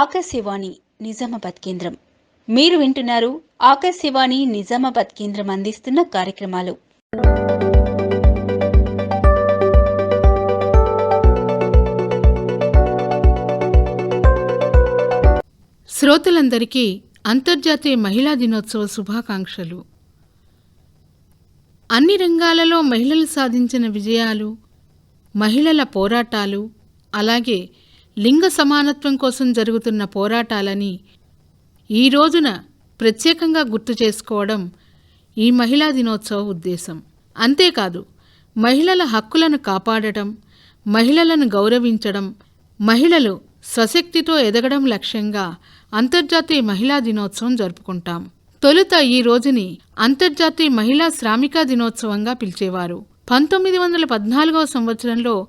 ఆకాశవాణి నిజామాబాద్ కేంద్రం. మీరు వింటున్నారు ఆకాశవాణి నిజామాబాద్ కేంద్రం అందిస్తున్న కార్యక్రమాలు. శ్రోతలందరికీ అంతర్జాతీయ మహిళా దినోత్సవ శుభాకాంక్షలు. అన్ని రంగాలలో మహిళలు సాధించిన విజయాలు మహిళల పోరాటాలు అలాగే లింగ సమానత్వం కోసం జరుగుతున్న పోరాటాలని ఈ రోజున ప్రత్యేకంగా గుర్తు చేసుకోవడం ఈ మహిళా దినోత్సవ ఉద్దేశం. అంతేకాదు మహిళల హక్కులను కాపాడటం మహిళలను గౌరవించడం మహిళలు స్వశక్తితో ఎదగడం లక్ష్యంగా అంతర్జాతీయ మహిళా దినోత్సవం జరుపుకుంటాం. తొలుత ఈ రోజుని అంతర్జాతీయ మహిళా శ్రామిక దినోత్సవంగా పిలిచేవారు. పంతొమ్మిది వందల పద్నాలుగవ సంవత్సరంలో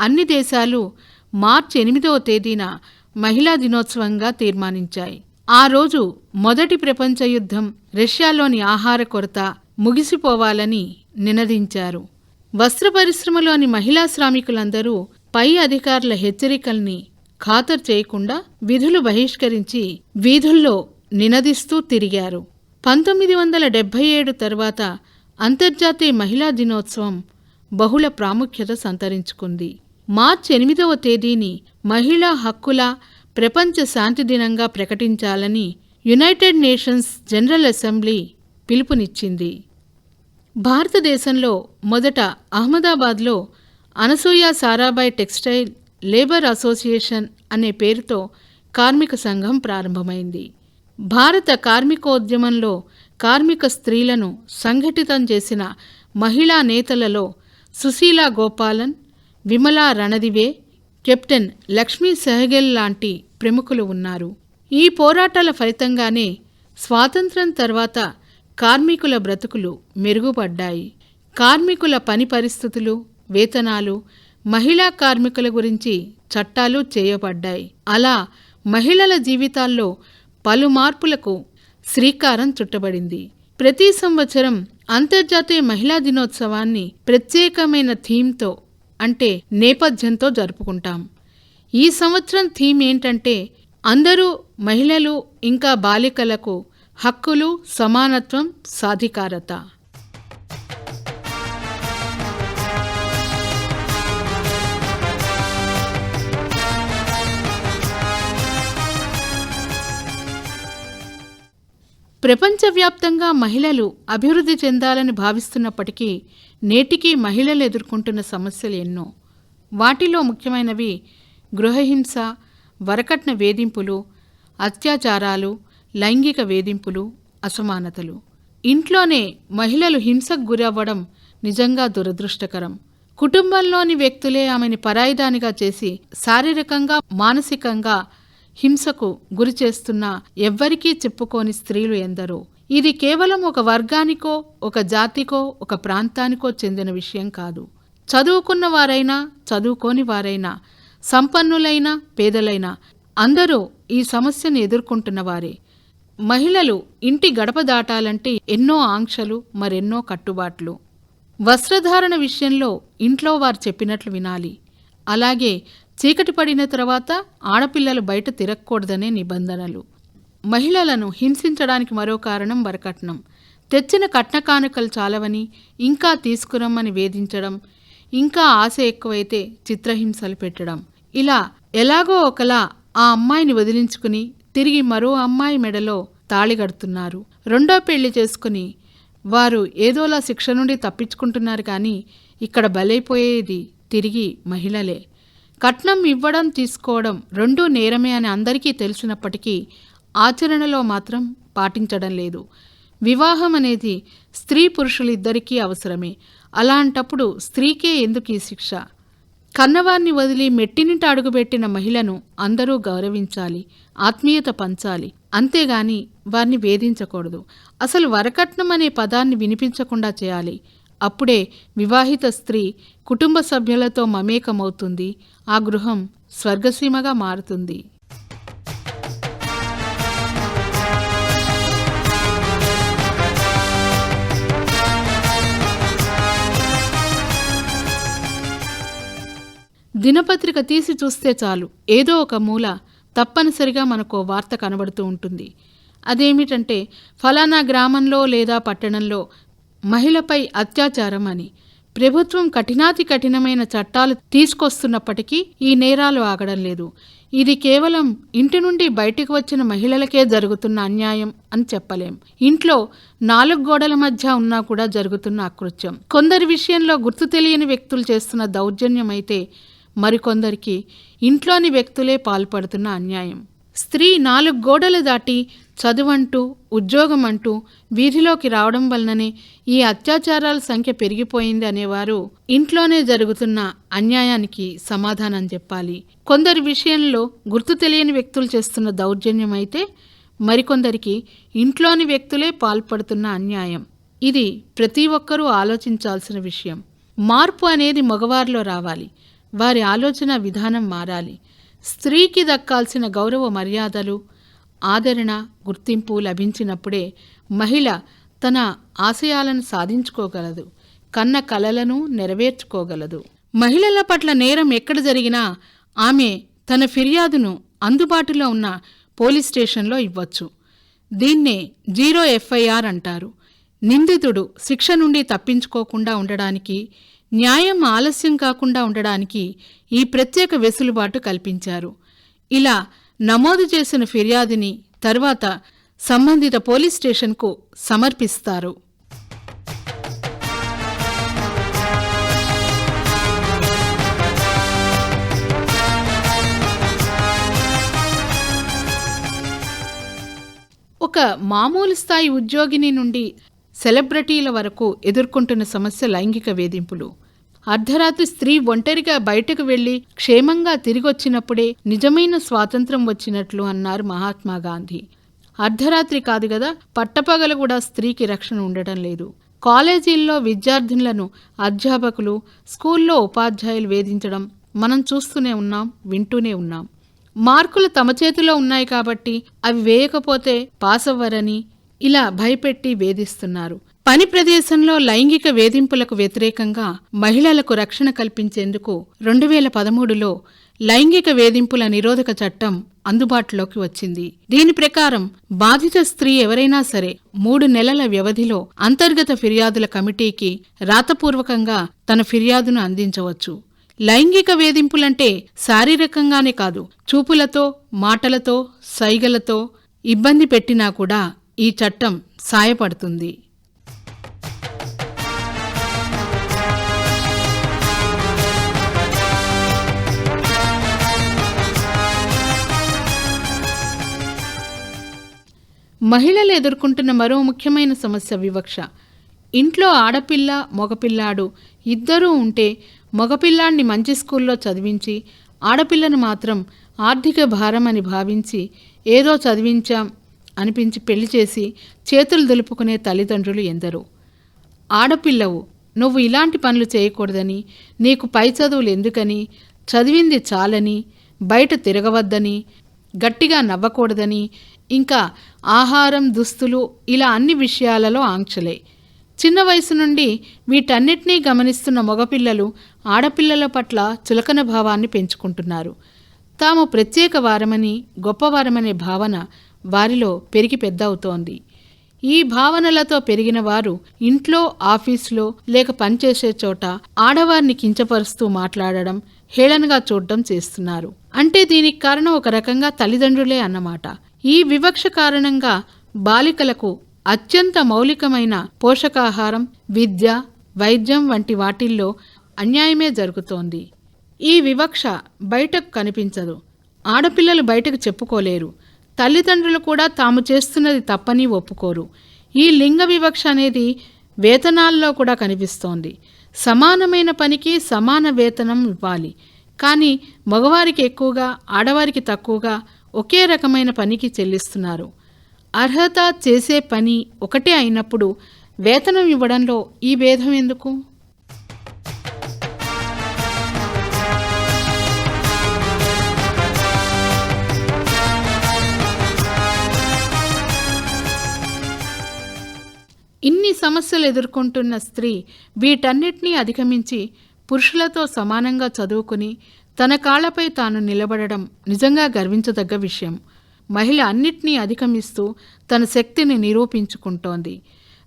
అన్ని దేశాలు మార్చి ఎనిమిదవ తేదీన మహిళా దినోత్సవంగా తీర్మానించాయి. ఆ రోజు మొదటి ప్రపంచ యుద్ధం రష్యాలోని ఆహార కొరత ముగిసిపోవాలని నినదించారు. వస్త్ర పరిశ్రమలోని మహిళా శ్రామికులందరూ పై అధికారుల హెచ్చరికల్ని ఖాతరు చేయకుండా విధులు బహిష్కరించి వీధుల్లో నినదిస్తూ తిరిగారు. పంతొమ్మిది వందల డెబ్బై ఏడు తర్వాత అంతర్జాతీయ మహిళా దినోత్సవం బహుళ ప్రాముఖ్యత సంతరించుకుంది. మార్చి ఎనిమిదవ తేదీని మహిళా హక్కుల ప్రపంచ శాంతి దినంగా ప్రకటించాలని యునైటెడ్ నేషన్స్ జనరల్ అసెంబ్లీ పిలుపునిచ్చింది. భారతదేశంలో మొదట అహ్మదాబాద్లో Anasuya Sarabhai textile labour association అనే పేరుతో కార్మిక సంఘం ప్రారంభమైంది. భారత కార్మికోద్యమంలో కార్మిక స్త్రీలను సంఘటితం చేసిన మహిళా నేతలలో సుశీలా గోపాలన్ విమలా రణదివే కెప్టెన్ లక్ష్మీ సెహగెల్ లాంటి ప్రముఖులు ఉన్నారు. ఈ పోరాటాల ఫలితంగానే స్వాతంత్రం తర్వాత కార్మికుల బ్రతుకులు మెరుగుపడ్డాయి. కార్మికుల పని పరిస్థితులు వేతనాలు మహిళా కార్మికుల గురించి చట్టాలు చేయబడ్డాయి. అలా మహిళల జీవితాల్లో పలు మార్పులకు శ్రీకారం చుట్టబడింది. ప్రతి సంవత్సరం అంతర్జాతీయ మహిళా దినోత్సవాన్ని ప్రత్యేకమైన థీమ్తో అంటే నేపథ్యంతో జరుపుకుంటాం. ఈ సంవత్సరం థీమ్ ఏంటంటే అందరూ మహిళలు ఇంకా బాలికలకు హక్కులు సమానత్వం సాధికారత. ప్రపంచవ్యాప్తంగా మహిళలు అభివృద్ధి చెందాలని భావిస్తున్నప్పటికీ నేటికీ మహిళలు ఎదుర్కొంటున్న సమస్యలు ఎన్నో. వాటిలో ముఖ్యమైనవి గృహహింస వరకట్న వేధింపులు అత్యాచారాలు లైంగిక వేధింపులు అసమానతలు. ఇంట్లోనే మహిళలు హింసకు గురవ్వడం నిజంగా దురదృష్టకరం. కుటుంబంలోని వ్యక్తులే ఆమెని పరాయిదానిగా చేసి శారీరకంగా మానసికంగా హింసకు గురి చేస్తున్న ఎవ్వరికీ చెప్పుకోని స్త్రీలు ఎందరో. ఇది కేవలం ఒక వర్గానికో ఒక జాతికో ఒక ప్రాంతానికో చెందిన విషయం కాదు. చదువుకున్న వారైనా చదువుకోని వారైనా సంపన్నులైనా పేదలైనా అందరూ ఈ సమస్యను ఎదుర్కొంటున్నవారే మహిళలు ఇంటి గడప దాటాలంటే ఎన్నో ఆంక్షలు మరెన్నో కట్టుబాట్లు. వస్త్రధారణ విషయంలో ఇంట్లో వారు చెప్పినట్లు వినాలి. అలాగే చీకటి పడిన తర్వాత ఆడపిల్లలు బయట తిరగకూడదనే నిబంధనలు. మహిళలను హింసించడానికి మరో కారణం వరకట్నం. తెచ్చిన కట్న కానుకలు చాలవని ఇంకా తీసుకురమ్మని వేధించడం ఇంకా ఆశ ఎక్కువైతే చిత్రహింసలు పెట్టడం. ఇలా ఎలాగో ఒకలా ఆ అమ్మాయిని వదిలించుకుని తిరిగి మరో అమ్మాయి మెడలో తాళిగడుతున్నారు రెండో పెళ్ళి చేసుకుని వారు ఏదోలా శిక్ష నుండి తప్పించుకుంటున్నారు కానీ ఇక్కడ బలైపోయేది తిరిగి మహిళలే. కట్నం ఇవ్వడం తీసుకోవడం రెండూ నేరమే అని అందరికీ తెలిసినప్పటికీ ఆచరణలో మాత్రం పాటించడం లేదు. వివాహం అనేది స్త్రీ పురుషులిద్దరికీ అవసరమే. అలాంటప్పుడు స్త్రీకే ఎందుకు ఈ శిక్ష? కన్నవారిని వదిలి మెట్టినింట అడుగుపెట్టిన మహిళను అందరూ గౌరవించాలి ఆత్మీయత పంచాలి. అంతేగాని వారిని వేధించకూడదు. అసలు వరకట్నం అనే పదాన్ని వినిపించకుండా చేయాలి. అప్పుడే వివాహిత స్త్రీ కుటుంబ సభ్యులతో మమేకమవుతుంది. ఆ గృహం స్వర్గసీమగా మారుతుంది. దినపత్రిక తీసి చూస్తే చాలు. ఏదో ఒక మూల తప్పనిసరిగా మనకు వార్త కనబడుతూ ఉంటుంది. అదేమిటంటే ఫలానా గ్రామంలో లేదా పట్టణంలో మహిళపై అత్యాచారం అని. ప్రభుత్వం కఠినాతి కఠినమైన చట్టాలు తీసుకొస్తున్నప్పటికీ ఈ నేరాలు ఆగడం లేదు. ఇది కేవలం ఇంటి నుండి బయటకు వచ్చిన మహిళలకే జరుగుతున్న అన్యాయం అని చెప్పలేం. ఇంట్లో నాలుగు గోడల మధ్య ఉన్నా కూడా జరుగుతున్న అకృత్యం. కొందరి విషయంలో గుర్తు తెలియని వ్యక్తులు చేస్తున్న దౌర్జన్యం అయితే మరికొందరికి ఇంట్లోని వ్యక్తులే పాల్పడుతున్న అన్యాయం. స్త్రీ నాలుగు గోడలు దాటి చదువంటూ ఉద్యోగం అంటూ వీధిలోకి రావడం వలననే ఈ అత్యాచారాల సంఖ్య పెరిగిపోయింది అనేవారు. ఇంట్లోనే జరుగుతున్న అన్యాయానికి సమాధానం చెప్పాలి. కొందరి విషయంలో గుర్తు తెలియని వ్యక్తులు చేస్తున్న దౌర్జన్యం అయితే మరికొందరికి ఇంట్లోని వ్యక్తులే పాల్పడుతున్న అన్యాయం. ఇది ప్రతి ఒక్కరూ ఆలోచించాల్సిన విషయం. మార్పు అనేది మగవారిలో రావాలి. వారి ఆలోచన విధానం మారాలి. స్త్రీకి దక్కాల్సిన గౌరవ మర్యాదలు ఆదరణ గుర్తింపు లభించినప్పుడే మహిళ తన ఆశయాలను సాధించుకోగలదు కన్న కలలను నెరవేర్చుకోగలదు. మహిళల పట్ల నేరం ఎక్కడ జరిగినా ఆమె తన ఫిర్యాదును అందుబాటులో ఉన్న పోలీస్ స్టేషన్లో ఇవ్వచ్చు. దీన్నే జీరో ఎఫ్ఐఆర్ అంటారు. నిందితుడు శిక్ష నుండి తప్పించుకోకుండా ఉండడానికి న్యాయం ఆలస్యం కాకుండా ఉండడానికి ఈ ప్రత్యేక వెసులుబాటు కల్పించారు. ఇలా నమోదు చేసిన ఫిర్యాదుని తర్వాత సంబంధిత పోలీస్ స్టేషన్కు సమర్పిస్తారు. ఒక మామూలు స్థాయి ఉద్యోగిని నుండి సెలబ్రిటీల వరకు ఎదుర్కొంటున్న సమస్య లైంగిక వేధింపులు. అర్ధరాత్రి స్త్రీ ఒంటరిగా బయటకు వెళ్ళి క్షేమంగా తిరిగొచ్చినప్పుడే నిజమైన స్వాతంత్రం వచ్చినట్లు అన్నారు మహాత్మా గాంధీ. అర్ధరాత్రి కాదు కదా పట్టపగలు కూడా స్త్రీకి రక్షణ ఉండటం లేదు. కాలేజీల్లో విద్యార్థినులను అధ్యాపకులు స్కూల్లో ఉపాధ్యాయులు వేధించడం మనం చూస్తూనే ఉన్నాం వింటూనే ఉన్నాం. మార్కులు తమ చేతిలో ఉన్నాయి కాబట్టి అవి వేయకపోతే పాస్ అవ్వరని ఇలా భయపెట్టి వేధిస్తున్నారు. పని ప్రదేశంలో లైంగిక వేధింపులకు వ్యతిరేకంగా మహిళలకు రక్షణ కల్పించేందుకు రెండు వేల పదమూడులో లైంగిక వేధింపుల నిరోధక చట్టం అందుబాటులోకి వచ్చింది. దీని ప్రకారం బాధిత స్త్రీ ఎవరైనా సరే మూడు నెలల వ్యవధిలో అంతర్గత ఫిర్యాదుల కమిటీకి రాతపూర్వకంగా తన ఫిర్యాదును అందించవచ్చు. లైంగిక వేధింపులంటే శారీరకంగానే కాదు చూపులతో మాటలతో సైగలతో ఇబ్బంది పెట్టినా కూడా ఈ చట్టం సాయపడుతుంది. మహిళలు ఎదుర్కొంటున్న మరో ముఖ్యమైన సమస్య వివక్ష. ఇంట్లో ఆడపిల్ల మగపిల్లాడు ఇద్దరూ ఉంటే మగపిల్లాడిని మంచి స్కూల్లో చదివించి ఆడపిల్లను మాత్రం ఆర్థిక భారం అని భావించి ఏదో చదివించాం అనిపించి పెళ్ళి చేసి చేతులు దులుపుకునే తల్లిదండ్రులు ఎందరో. ఆడపిల్లవు నువ్వు ఇలాంటి పనులు చేయకూడదని నీకు పై చదువులు ఎందుకని చదివింది చాలని బయట తిరగవద్దని గట్టిగా నవ్వకూడదని ఇంకా ఆహారం దుస్తులు ఇలా అన్ని విషయాలలో ఆంక్షలే. చిన్న వయసు నుండి వీటన్నిటినీ గమనిస్తున్న మగపిల్లలు ఆడపిల్లల పట్ల చులకన భావాన్ని పెంచుకుంటున్నారు. తాము ప్రత్యేక వారమని గొప్పవారమనే భావన వారిలో పెరిగి పెద్ద అవుతోంది ఈ భావనలతో పెరిగిన వారు ఇంట్లో ఆఫీసులో లేక పనిచేసే చోట ఆడవారిని కించపరుస్తూ మాట్లాడడం హేళనగా చూడడం చేస్తున్నారు. అంటే దీనికి కారణం ఒక రకంగా తల్లిదండ్రులే అన్నమాట. ఈ వివక్ష కారణంగా బాలికలకు అత్యంత మౌలికమైన పోషకాహారం విద్య వైద్యం వంటి వాటిల్లో అన్యాయమే జరుగుతోంది. ఈ వివక్ష బయటకు కనిపించదు. ఆడపిల్లలు బయటకు చెప్పుకోలేరు. తల్లిదండ్రులు కూడా తాము చేస్తున్నది తప్పని ఒప్పుకోరు. ఈ లింగ వివక్ష అనేది వేతనాల్లో కూడా కనిపిస్తోంది. సమానమైన పనికి సమాన వేతనం ఇవ్వాలి. కానీ మగవారికి ఎక్కువగా ఆడవారికి తక్కువగా ఒకే రకమైన పనికి చెల్లిస్తున్నారు. అర్హత చేసే పని ఒకటే అయినప్పుడు వేతనం ఇవ్వడంలో ఈ భేదం ఎందుకు? ఇన్ని సమస్యలు ఎదుర్కొంటున్న స్త్రీ వీటన్నిటినీ అధిగమించి పురుషులతో సమానంగా చదువుకుని తన కాళ్ళపై తాను నిలబడడం నిజంగా గర్వించదగ్గ విషయం. మహిళ అన్నిటినీ అధిగమిస్తూ తన శక్తిని నిరూపించుకుంటోంది.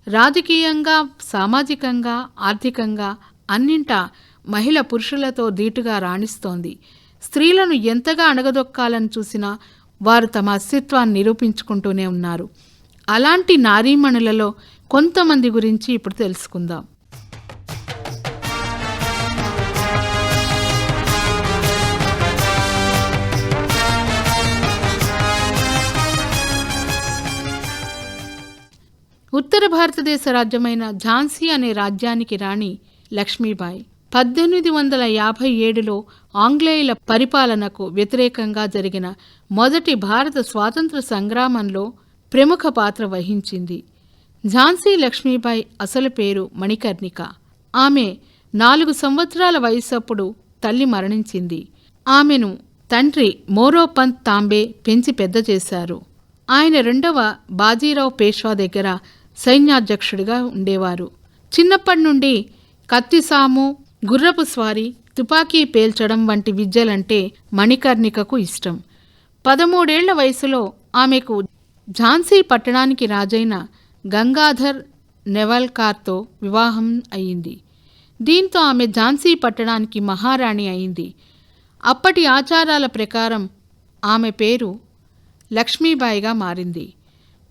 రాజకీయంగా సామాజికంగా ఆర్థికంగా అన్నింటా మహిళ పురుషులతో ధీటుగా రాణిస్తోంది. స్త్రీలను ఎంతగా అణగదొక్కాలని చూసినా వారు తమ అస్తిత్వాన్ని నిరూపించుకుంటూనే ఉన్నారు. అలాంటి నారీమణులలో కొంతమంది గురించి ఇప్పుడు తెలుసుకుందాం. ఉత్తర భారతదేశ రాజ్యమైన ఝాన్సీ అనే రాజ్యానికి రాణి లక్ష్మీబాయి. పద్దెనిమిది వందల యాభై ఏడులో ఆంగ్లేయుల పరిపాలనకు వ్యతిరేకంగా జరిగిన మొదటి భారత స్వాతంత్ర సంగ్రామంలో ప్రముఖ పాత్ర వహించింది. ఝాన్సీ లక్ష్మీబాయి అసలు పేరు మణికర్ణిక. ఆమె నాలుగు సంవత్సరాల వయసప్పుడు తల్లి మరణించింది. ఆమెను తండ్రి మోరోపంత్ తాంబే పెంచి పెద్ద చేశారు. ఆయన రెండవ బాజీరావు పేష్వా దగ్గర సైన్యాధ్యక్షుడిగా ఉండేవారు. చిన్నప్పటి నుండి కత్తిసాము గుర్రపు స్వారీ తుపాకీ పేల్చడం వంటి విద్యలంటే మణికర్ణికకు ఇష్టం. పదమూడేళ్ళ వయసులో ఆమెకు ఝాన్సీ పట్టణానికి రాజైన గంగాధర్ నెవల్కార్తో వివాహం అయింది దీంతో ఆమె ఝాన్సీ పట్టణానికి మహారాణి అయింది అప్పటి ఆచారాల ప్రకారం ఆమె పేరు లక్ష్మీబాయిగా మారింది.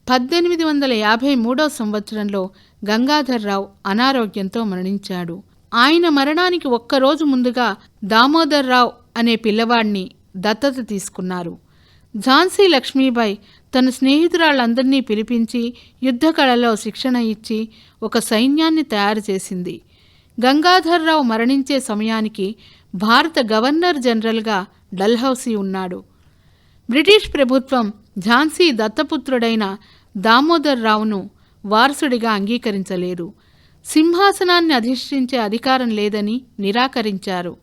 పద్దెనిమిది వందల యాభై మూడో సంవత్సరంలో గంగాధర్రావు అనారోగ్యంతో మరణించాడు. ఆయన మరణానికి ఒక్కరోజు ముందుగా దామోదర్రావు అనే పిల్లవాడిని దత్తత తీసుకున్నారు. ఝాన్సీ లక్ష్మీబాయి తన స్నేహితురాళ్ళందరినీ పిలిపించి యుద్ధకళలో శిక్షణ ఇచ్చి ఒక సైన్యాన్ని తయారు చేసింది. గంగాధర్రావు మరణించే సమయానికి భారత గవర్నర్ జనరల్గా డల్హౌసీ ఉన్నాడు. బ్రిటిష్ ప్రభుత్వం ఝాన్సీ దత్తపుత్రుడైన దామోదర్ రావును వారసుడిగా అంగీకరించలేదు. సింహాసనాన్ని అధిష్ఠించే అధికారం లేదని నిరాకరించారు.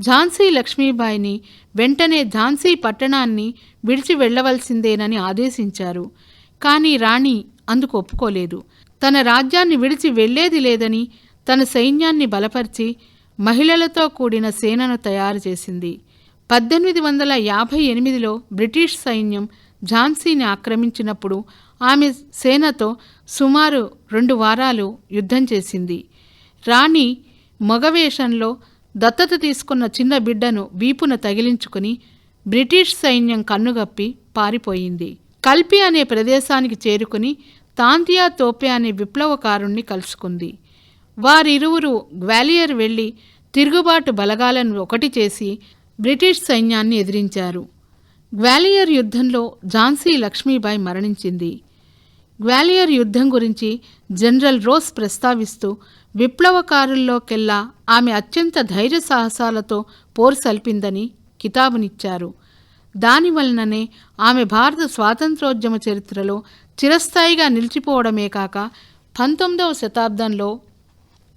ఝాన్సీ లక్ష్మీబాయిని వెంటనే ఝాన్సీ పట్టణాన్ని విడిచి వెళ్ళవలసిందేనని ఆదేశించారు. కానీ రాణి అందుకు ఒప్పుకోలేదు. తన రాజ్యాన్ని విడిచి వెళ్ళేది లేదని తన సైన్యాన్ని బలపరిచి మహిళలతో కూడిన సేనను తయారు చేసింది. పద్దెనిమిది వందల యాభై ఎనిమిదిలో బ్రిటిష్ సైన్యం ఝాన్సీని ఆక్రమించినప్పుడు ఆమె సేనతో సుమారు రెండు వారాలు యుద్ధం చేసింది. రాణి మగవేషంలో దత్తత తీసుకున్న చిన్న బిడ్డను వీపున తగిలించుకుని బ్రిటిష్ సైన్యం కన్నుగప్పి పారిపోయింది. కల్పి అనే ప్రదేశానికి చేరుకుని తాంతియా తోపే అనే విప్లవకారుణ్ణి కలుసుకుంది. వారిరువురు గ్వాలియర్ వెళ్ళి తిరుగుబాటు బలగాలను ఒకటి చేసి బ్రిటిష్ సైన్యాన్ని ఎదిరించారు. గ్వాలియర్ యుద్ధంలో ఝాన్సీ లక్ష్మీబాయి మరణించింది. గ్వాలియర్ యుద్ధం గురించి జనరల్ రోస్ ప్రస్తావిస్తూ విప్లవకారుల్లోకెల్లా ఆమె అత్యంత ధైర్య సాహసాలతో పోరు సల్పిందని కితాబునిచ్చారు. దానివలననే ఆమె భారత స్వాతంత్రోద్యమ చరిత్రలో చిరస్థాయిగా నిలిచిపోవడమే కాక పంతొమ్మిదవ శతాబ్దంలో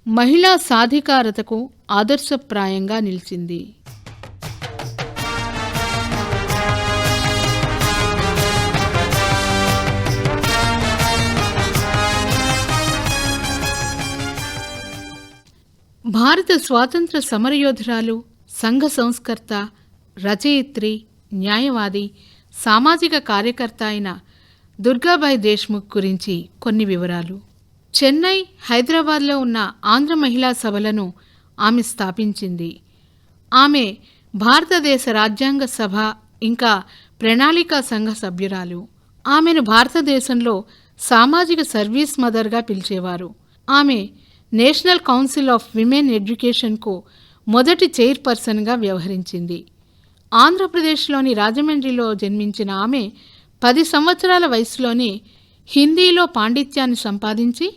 మహిళా సాధికారతకు ఆదర్శప్రాయంగా నిలిచింది. భారత స్వాతంత్ర సమరయోధురాలు సంఘ సంస్కర్త రచయిత్రి న్యాయవాది సామాజిక కార్యకర్త అయిన దుర్గాబాయి దేశ్ముఖ్ గురించి కొన్ని వివరాలు. చెన్నై హైదరాబాద్లో ఉన్న ఆంధ్ర మహిళా సభలను ఆమె స్థాపించింది. ఆమె భారతదేశ రాజ్యాంగ సభ ఇంకా ప్రణాళికా సంఘ సభ్యురాలు. ఆమెను భారతదేశంలో సామాజిక సర్వీస్ మదర్గా పిలిచేవారు. ఆమె నేషనల్ కౌన్సిల్ ఆఫ్ విమెన్ ఎడ్యుకేషన్కు మొదటి చైర్పర్సన్గా వ్యవహరించింది. ఆంధ్రప్రదేశ్లోని రాజమండ్రిలో జన్మించిన ఆమె పది సంవత్సరాల వయసులోనే హిందీలో పాండిత్యాన్ని సంపాదించి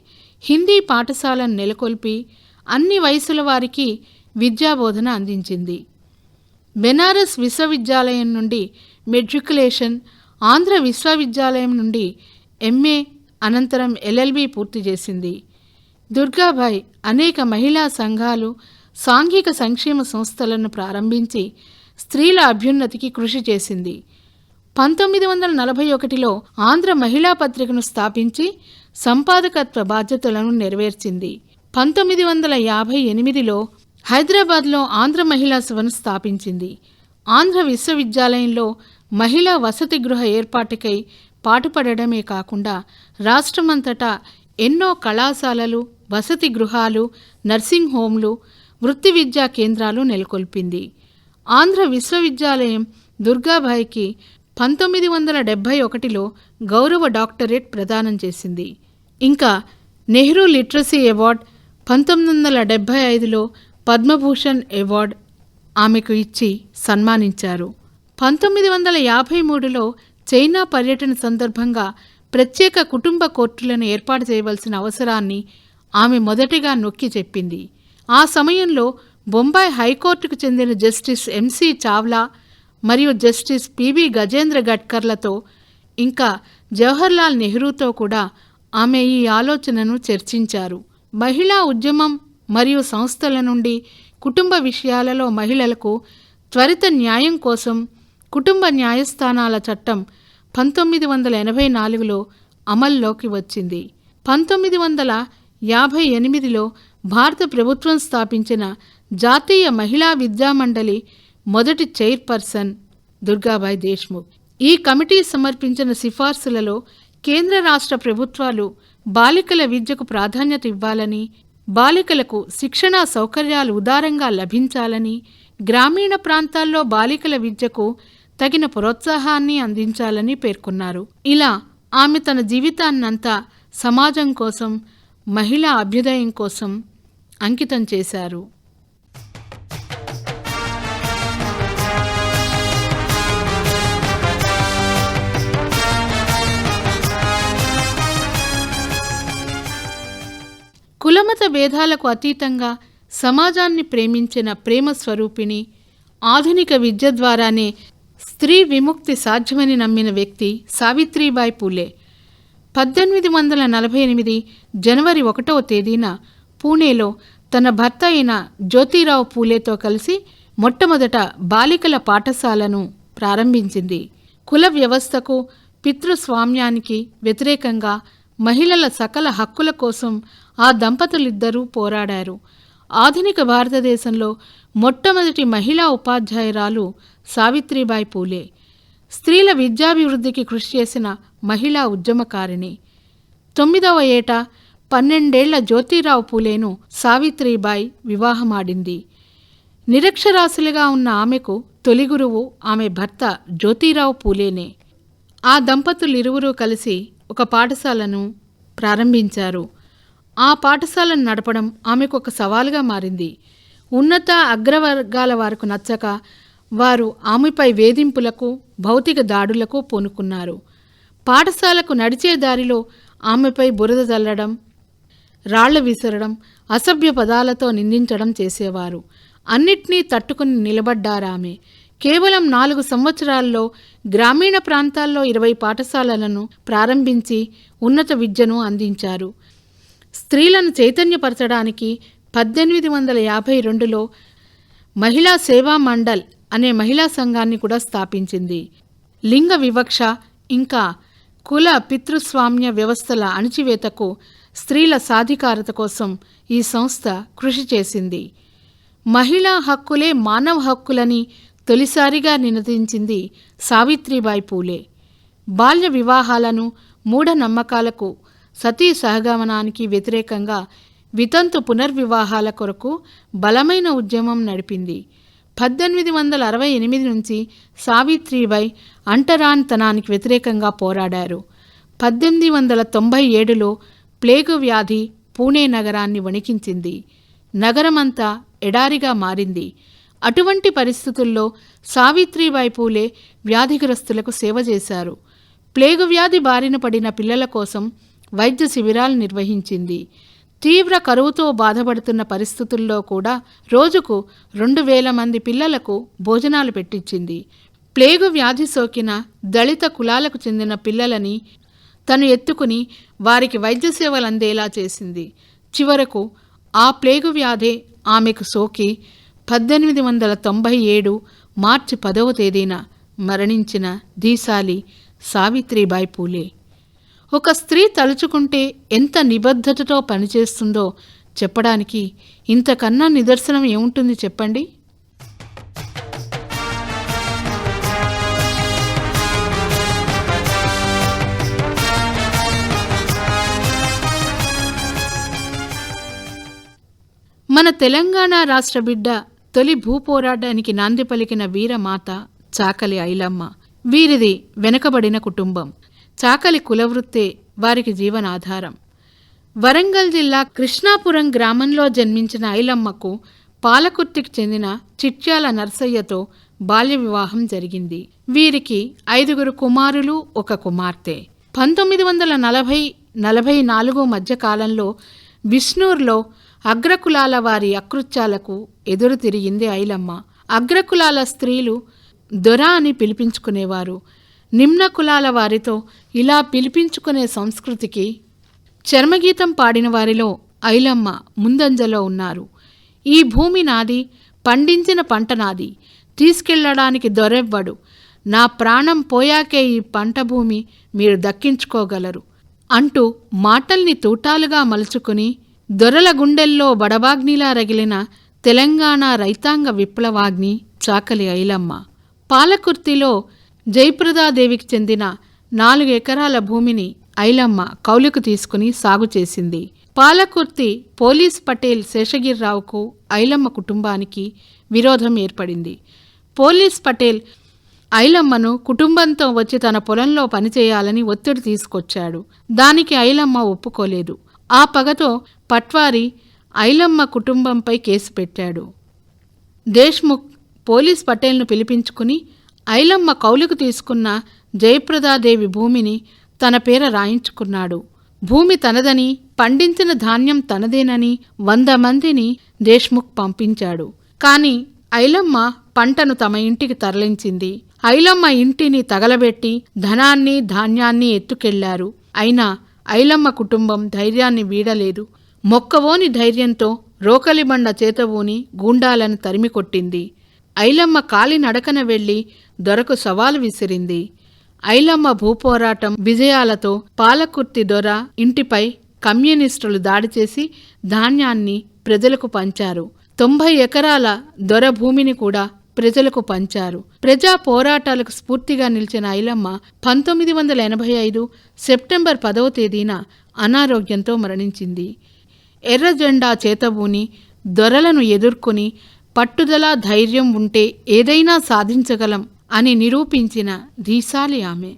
హిందీ పాఠశాలను నెలకొల్పి అన్ని వయసుల వారికి విద్యాబోధన అందించింది. బెనారస్ విశ్వవిద్యాలయం నుండి మెట్రికులేషన్ ఆంధ్ర విశ్వవిద్యాలయం నుండి ఎంఏ అనంతరం ఎల్ఎల్బి పూర్తి చేసింది. దుర్గాబాయ్ అనేక మహిళా సంఘాలు సాంఘిక సంక్షేమ సంస్థలను ప్రారంభించి స్త్రీల అభ్యున్నతికి కృషి చేసింది. పంతొమ్మిది వందల నలభై ఒకటిలో ఆంధ్ర మహిళా పత్రికను స్థాపించి సంపాదకత్వ బాధ్యతలను నెరవేర్చింది. పంతొమ్మిది వందల యాభై ఎనిమిదిలో హైదరాబాద్లో ఆంధ్ర మహిళా సభను స్థాపించింది. ఆంధ్ర విశ్వవిద్యాలయంలో మహిళా వసతి గృహ ఏర్పాటుకై పాటుపడడమే కాకుండా రాష్ట్రమంతటా ఎన్నో కళాశాలలు వసతి గృహాలు నర్సింగ్ హోంలు వృత్తి విద్యా కేంద్రాలు నెలకొల్పింది. ఆంధ్ర విశ్వవిద్యాలయం దుర్గాబాయికి పంతొమ్మిది వందల డెబ్భై ఒకటిలో గౌరవ డాక్టరేట్ ప్రదానం చేసింది. ఇంకా నెహ్రూ లిటరసీ అవార్డ్ పంతొమ్మిది వందల డెబ్భై ఐదులో పద్మభూషణ్ అవార్డ్ ఆమెకు ఇచ్చి సన్మానించారు. పంతొమ్మిది వందల యాభై మూడులో చైనా పర్యటన సందర్భంగా ప్రత్యేక కుటుంబ కోర్టులను ఏర్పాటు చేయవలసిన అవసరాన్ని ఆమె మొదటిగా నొక్కి చెప్పింది. ఆ సమయంలో బొంబాయి హైకోర్టుకు చెందిన జస్టిస్ ఎంసీ చావ్లా మరియు జస్టిస్ పిబి గజేంద్ర గడ్కర్లతో ఇంకా జవహర్లాల్ నెహ్రూతో కూడా ఆమె ఈ ఆలోచనను చర్చించారు. మహిళా ఉద్యమం మరియు సంస్థల నుండి కుటుంబ విషయాలలో మహిళలకు త్వరిత న్యాయం కోసం కుటుంబ న్యాయస్థానాల చట్టం పంతొమ్మిది వందల ఎనభై నాలుగులో అమల్లోకి వచ్చింది. పంతొమ్మిది వందల యాభై ఎనిమిదిలో భారత ప్రభుత్వం స్థాపించిన జాతీయ మహిళా విద్యామండలి మొదటి చైర్పర్సన్ దుర్గాబాయ్ దేశ్ముఖ్. ఈ కమిటీ సమర్పించిన సిఫార్సులలో కేంద్ర రాష్ట్ర ప్రభుత్వాలు బాలికల విద్యకు ప్రాధాన్యత ఇవ్వాలని బాలికలకు శిక్షణా సౌకర్యాలు ఉదారంగా లభించాలని గ్రామీణ ప్రాంతాల్లో బాలికల విద్యకు తగిన ప్రోత్సాహాన్ని అందించాలని పేర్కొన్నారు. ఇలా ఆమె తన జీవితాన్నంతా సమాజం కోసం మహిళా అభ్యుదయం కోసం అంకితం చేశారు. కులమత భేదాలకు అతీతంగా సమాజాన్ని ప్రేమించిన ప్రేమ స్వరూపిణి ఆధునిక విద్య ద్వారానే స్త్రీ విముక్తి సాధ్యమని నమ్మిన వ్యక్తి సావిత్రిబాయి పూలే. పద్దెనిమిది వందల నలభై ఎనిమిది జనవరి ఒకటవ తేదీన పూణేలో తన భర్త అయిన జ్యోతిరావు పూలేతో కలిసి మొట్టమొదట బాలికల పాఠశాలను ప్రారంభించింది. కుల వ్యవస్థకు పితృస్వామ్యానికి వ్యతిరేకంగా మహిళల సకల హక్కుల కోసం ఆ దంపతులిద్దరూ పోరాడారు. ఆధునిక భారతదేశంలో మొట్టమొదటి మహిళా ఉపాధ్యాయురాలు సావిత్రిబాయి పూలే. స్త్రీల విద్యాభివృద్ధికి కృషి చేసిన మహిళా ఉద్యమకారిణి. తొమ్మిదవ ఏట పన్నెండేళ్ళ జ్యోతిరావు పూలేను సావిత్రిబాయి వివాహమాడింది. నిరక్షరాస్యులుగా ఉన్న ఆమెకు తొలి గురువు ఆమె భర్త జ్యోతిరావు పూలేనే. ఆ దంపతులిరువురూ కలిసి ఒక పాఠశాలను ప్రారంభించారు. ఆ పాఠశాలను నడపడం ఆమెకు ఒక సవాలుగా మారింది. ఉన్నత అగ్రవర్గాల వారికి నచ్చక వారు ఆమెపై వేధింపులకు భౌతిక దాడులకు పూనుకున్నారు. పాఠశాలకు నడిచే దారిలో ఆమెపై బురద చల్లడం రాళ్ళ విసరడం అసభ్య పదాలతో నిందించడం చేసేవారు. అన్నిటినీ తట్టుకుని నిలబడ్డారామె. కేవలం నాలుగు సంవత్సరాల్లో గ్రామీణ ప్రాంతాల్లో ఇరవై పాఠశాలలను ప్రారంభించి ఉన్నత విద్యను అందించారు. స్త్రీలను చైతన్యపరచడానికి పద్దెనిమిది వందల యాభై రెండులో మహిళా సేవా మండల్ అనే మహిళా సంఘాన్ని కూడా స్థాపించింది. లింగ వివక్ష ఇంకా కుల పితృస్వామ్య వ్యవస్థల అణిచివేతకు స్త్రీల సాధికారత కోసం ఈ సంస్థ కృషి చేసింది. మహిళా హక్కులే మానవ హక్కులని తొలిసారిగా నినదించింది సావిత్రిబాయి పూలే. బాల్య వివాహాలను మూఢనమ్మకాలకు సతీ సహగమనానికి వ్యతిరేకంగా వితంతు పునర్వివాహాల కొరకు బలమైన ఉద్యమం నడిపింది. పద్దెనిమిది వందల అరవై ఎనిమిది నుంచి సావిత్రిబాయి అంటరానితనానికి వ్యతిరేకంగా పోరాడారు. పద్దెనిమిది వందల తొంభై ఏడులో ప్లేగు వ్యాధి పూణే నగరాన్ని వణికించింది. నగరమంతా ఎడారిగా మారింది. అటువంటి పరిస్థితుల్లో సావిత్రిబాయి పూలే వ్యాధిగ్రస్తులకు సేవ చేశారు. ప్లేగు వ్యాధి బారిన పడిన పిల్లల కోసం వైద్య శిబిరాలు నిర్వహించింది. తీవ్ర కరువుతో బాధపడుతున్న పరిస్థితుల్లో కూడా రోజుకు రెండు వేల మంది పిల్లలకు భోజనాలు పెట్టించింది. ప్లేగు వ్యాధి సోకిన దళిత కులాలకు చెందిన పిల్లలని తను ఎత్తుకుని వారికి వైద్య సేవలు అందేలా చేసింది. చివరకు ఆ ప్లేగు వ్యాధే ఆమెకు సోకి పద్దెనిమిది వందల తొంభై ఏడు మార్చి పదవ తేదీన మరణించిన దీశాలి సావిత్రిబాయి పూలే. ఒక స్త్రీ తలుచుకుంటే ఎంత నిబద్ధతతో పనిచేస్తుందో చెప్పడానికి ఇంతకన్నా నిదర్శనం ఏముంటుంది చెప్పండి? మన తెలంగాణ రాష్ట్ర బిడ్డ తొలి భూపోరాటానికి నాంది పలికిన వీరమాత చాకలి ఐలమ్మ. వీరిది వెనకబడిన కుటుంబం. చాకలి కులవృత్తే వారికి జీవనాధారం. వరంగల్ జిల్లా కృష్ణాపురం గ్రామంలో జన్మించిన ఐలమ్మకు పాలకుర్తికి చెందిన చిట్యాల నర్సయ్యతో బాల్య వివాహం జరిగింది. వీరికి ఐదుగురు కుమారులు ఒక కుమార్తె. పంతొమ్మిది వందల నలభై నలభై నాలుగు మధ్య కాలంలో విష్ణూర్లో అగ్రకులాల వారి అకృత్యాలకు ఎదురు తిరిగింది ఐలమ్మ. అగ్రకులాల స్త్రీలు దొర అని పిలిపించుకునేవారు. నిమ్న కులాల వారితో ఇలా పిలిపించుకునే సంస్కృతికి చర్మగీతం పాడిన వారిలో ఐలమ్మ ముందంజలో ఉన్నారు. ఈ భూమి నాది పండించిన పంట నాది తీసుకెళ్ళడానికి దొరెవ్వడు. నా ప్రాణం పోయాకే ఈ పంట భూమి మీరు దక్కించుకోగలరు అంటూ మాటల్ని తూటాలుగా మలుచుకుని దొరల గుండెల్లో బడబాగ్నిలా రగిలిన తెలంగాణ రైతాంగ విప్లవాగ్ని చాకలి ఐలమ్మ. పాలకుర్తిలో జయప్రదాదేవికి చెందిన నాలుగు ఎకరాల భూమిని ఐలమ్మ కౌలుకు తీసుకుని సాగు చేసింది. పాలకుర్తి పోలీస్ పటేల్ శేషగిరిరావుకు ఐలమ్మ కుటుంబానికి విరోధం ఏర్పడింది. పోలీస్ పటేల్ ఐలమ్మను కుటుంబంతో వచ్చి తన పొలంలో పనిచేయాలని ఒత్తిడి తీసుకొచ్చాడు. దానికి ఐలమ్మ ఒప్పుకోలేదు. ఆ పగతో పట్వారి ఐలమ్మ కుటుంబంపై కేసు పెట్టాడు. దేశ్ముఖ్ పోలీస్ పటేల్ను పిలిపించుకుని ఐలమ్మ కౌలుకు తీసుకున్న జయప్రదాదేవి భూమిని తన పేర రాయించుకున్నాడు. భూమి తనదని పండించిన ధాన్యం తనదేనని వంద మందిని దేశ్ముఖ్ పంపించాడు. కాని ఐలమ్మ పంటను తమ ఇంటికి తరలించింది. ఐలమ్మ ఇంటిని తగలబెట్టి ధనాన్ని ధాన్యాన్ని ఎత్తుకెళ్ళారు. అయినా ఐలమ్మ కుటుంబం ధైర్యాన్ని వీడలేదు. మొక్కవోని ధైర్యంతో రోకలిబండ చేతవూని గూండాలను తరిమికొట్టింది. ఐలమ్మ కాలి నడకన వెళ్ళి దొరకు సవాలు విసిరింది. ఐలమ్మ భూపోరాటం విజయాలతో పాలకుర్తి దొర ఇంటిపై కమ్యూనిస్టులు దాడి చేసి ధాన్యాన్ని ప్రజలకు పంచారు. తొంభై ఎకరాల దొర భూమిని కూడా ప్రజలకు పంచారు. ప్రజా పోరాటాలకు స్ఫూర్తిగా నిలిచిన ఐలమ్మ పంతొమ్మిది వందల ఎనభై ఐదు సెప్టెంబర్ పదవ తేదీన అనారోగ్యంతో మరణించింది. ఎర్ర జెండా చేతబూని దొరలను ఎదుర్కొని పట్టుదల ధైర్యం ఉంటే ఏదైనా సాధించగలం అని నిరూపించిన ధీశాలి ఆమె.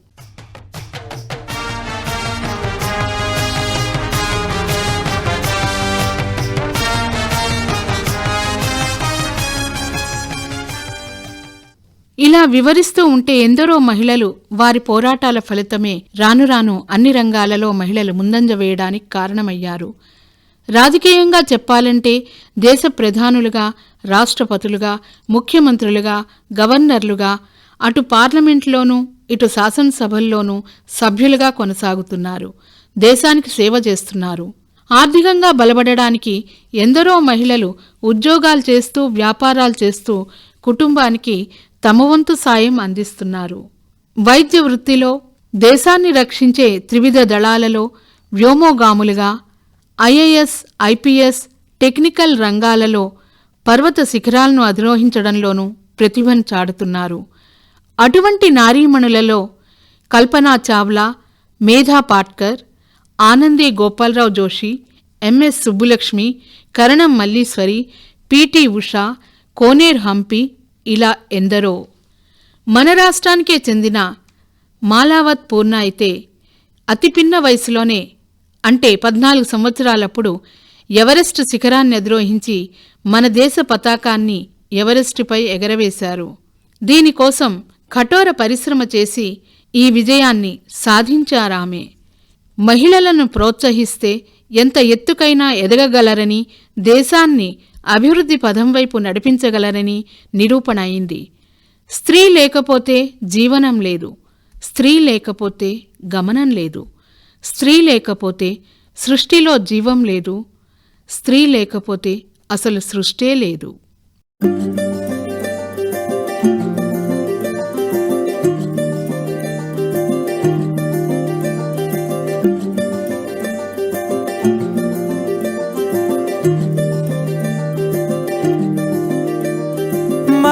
ఇలా వివరిస్తూ ఉంటే ఎందరో మహిళలు వారి పోరాటాల ఫలితమే రాను రాను అన్ని రంగాలలో మహిళలు ముందంజ వేయడానికి కారణమయ్యారు. రాజకీయంగా చెప్పాలంటే దేశ ప్రధానులుగా రాష్ట్రపతులుగా ముఖ్యమంత్రులుగా గవర్నర్లుగా అటు పార్లమెంట్లోనూ ఇటు శాసనసభల్లోనూ సభ్యులుగా కొనసాగుతున్నారు. దేశానికి సేవ చేస్తున్నారు. ఆర్థికంగా బలపడడానికి ఎందరో మహిళలు ఉద్యోగాలు చేస్తూ వ్యాపారాలు చేస్తూ కుటుంబానికి తమ వంతు సాయం అందిస్తున్నారు. వైద్య వృత్తిలో దేశాన్ని రక్షించే త్రివిధ దళాలలో వ్యోమోగాములుగా ఐఏఎస్ ఐపీఎస్ టెక్నికల్ రంగాలలో పర్వత శిఖరాలను అధిరోహించడంలోనూ ప్రతిభను చాటుతున్నారు. అటువంటి నారీమణులలో కల్పనా చావ్లా మేధా పాట్కర్ ఆనంది గోపాలరావు జోషి ఎంఎస్ సుబ్బులక్ష్మి కరణం మల్లీశ్వరి పిటి ఉషా కోనేర్ హంపి ఇలా ఎందరో. మన రాష్ట్రానికే చెందిన మాలావత్ పూర్ణ అయితే అతి పిన్న వయసులోనే అంటే పద్నాలుగు సంవత్సరాలప్పుడు ఎవరెస్ట్ శిఖరాన్ని అధిరోహించి మన దేశ పతాకాన్ని ఎవరెస్టుపై ఎగరవేశారు. దీనికోసం కఠోర పరిశ్రమ చేసి ఈ విజయాన్ని సాధించారామె. మహిళలను ప్రోత్సహిస్తే ఎంత ఎత్తుకైనా ఎదగగలరని దేశాన్ని అభివృద్ధి పదం వైపు నడిపించగలరని నిరూపణ అయింది. స్త్రీ లేకపోతే జీవనం లేదు. స్త్రీ లేకపోతే గమనం లేదు. స్త్రీ లేకపోతే సృష్టిలో జీవం లేదు. స్త్రీ లేకపోతే అసలు సృష్టే లేదు.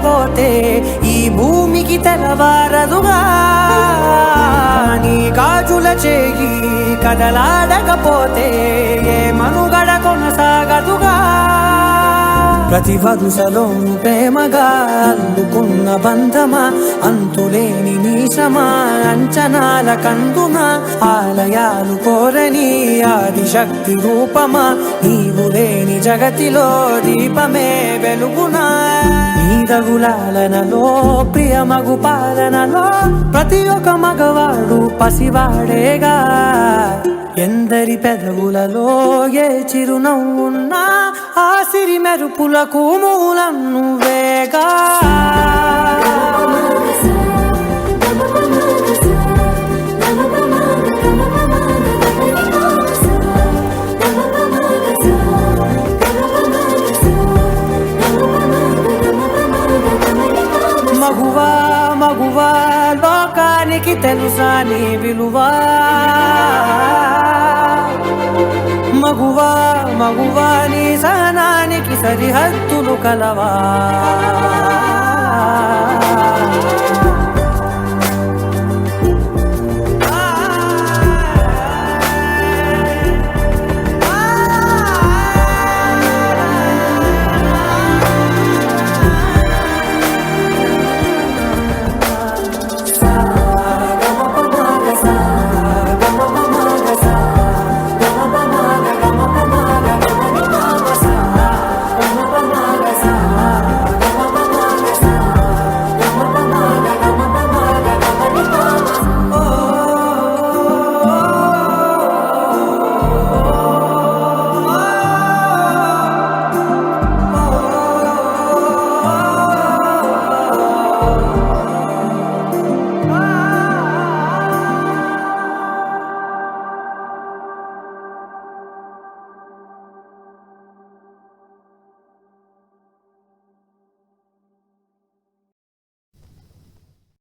లేకపోతే ఈ భూమికి తెలవారదుగా నీ గాజుల చేయి కదలాడకపోతే ఏ మనుగడ కొనసాగదుగా. ప్రతి వరుసలోను ప్రేమగా అందుకున్న బంధమా అంతులేని నీశమా అంచనాల కందుమా ఆలయాలు కోరని ఆదిశక్తి రూపమా నీవు లేని జగతిలో దీపమే వెలుగునా. నీదగులాలనలో ప్రియమగు పాలనలో ప్రతి ఒక్క మగవాడు పసివాడేగా. ఎందరి పెదవులలో ఏ చిరునవ్వున్నా ఆ సిరి మెరుపులకు మూలం నువ్వేగా తెలుసా నీ విలువా? మగువా మగువా నీ సహనానికి సరిహద్దులు కలవా?